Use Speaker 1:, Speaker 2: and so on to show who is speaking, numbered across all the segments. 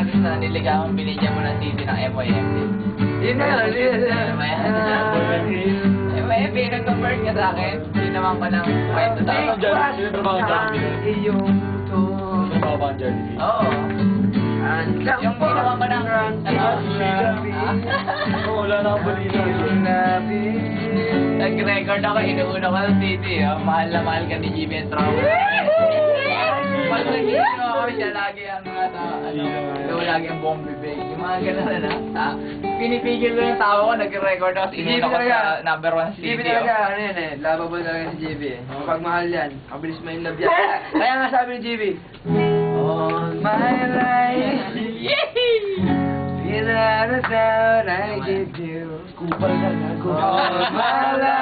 Speaker 1: natin sa niligawan, binigyan mo ng CD ng MYMD.
Speaker 2: Yun na, yun na.
Speaker 1: Ano ba yan? MYMD, nag-convert ka sa akin. Hindi naman ko ng kwento sa
Speaker 3: Ano dyan? Sino trabaho dyan?
Speaker 2: Iyong to.
Speaker 3: Trabaho ba ang Jollibee?
Speaker 1: Oo. Yung ginawa ko ng... Ano?
Speaker 3: Oo, wala na akong balita.
Speaker 1: Nag-record ako, inuuna ko ng CD. Oh. Mahal na mahal ka ni Jimmy and Trauma. Pag nag-iino ako siya, lagi ang ano, ano, ikaw lagi ang buong bibig. Yung mga ganun na, ha? Pinipigil ko yung tao ko, nag-record ako,
Speaker 2: Si
Speaker 1: inuuna
Speaker 2: JB
Speaker 1: ko sa number one CD.
Speaker 2: JB talaga, ano yan eh, lovable talaga si JB eh. Kapag mahal yan, mabilis mo yung love yan. Kaya nga sabi ni JB, All my life, without a doubt I give you all my life.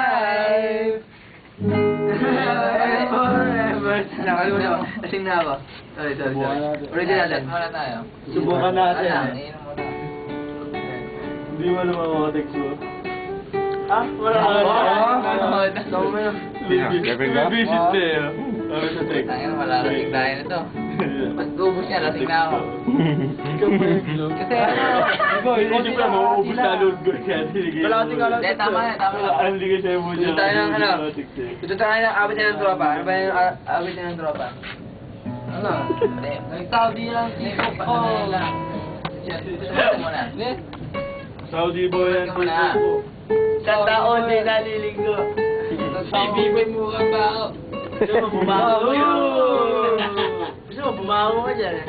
Speaker 2: Nakalimutan ko. Lasing na ako. Sorry, sorry,
Speaker 3: Subukan
Speaker 2: sorry.
Speaker 3: natin.
Speaker 2: Ulitin natin.
Speaker 1: Muna tayo.
Speaker 3: Subukan natin.
Speaker 1: Wala, iinom muna.
Speaker 3: Hindi mo naman makatext mo. Ah, wala
Speaker 2: Oo.
Speaker 3: ka.
Speaker 2: Ikaw mo na.
Speaker 3: Visit na eh. Ano sa text?
Speaker 1: Tangin, wala lasing tayo nito. Pag ubus niya, lasing na ako. Kasi ano,
Speaker 3: Hindi pa mauubos na load ko mo.
Speaker 2: Kalahati ka lang.
Speaker 1: Hindi, tama tama yan.
Speaker 3: Ang sa'yo mo
Speaker 2: Gusto tayo ng ano? Ito tayo ng abot niya ng tropa. Ano ba yung a- abot niya ng tropa? Ano?
Speaker 1: Nag-Saudi lang. Oo. mo na.
Speaker 3: Saudi boy yan.
Speaker 1: Mo na.
Speaker 2: Sa taon din nalilinggo.
Speaker 1: Ibiboy mo ka ba ako?
Speaker 2: Gusto mo bumango? Gusto mo bumango ka dyan eh.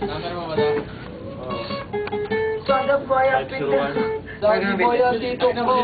Speaker 1: Number mo ba daw?
Speaker 2: Sada boy,
Speaker 3: Extra one.
Speaker 2: Sada boy, ang tito ko.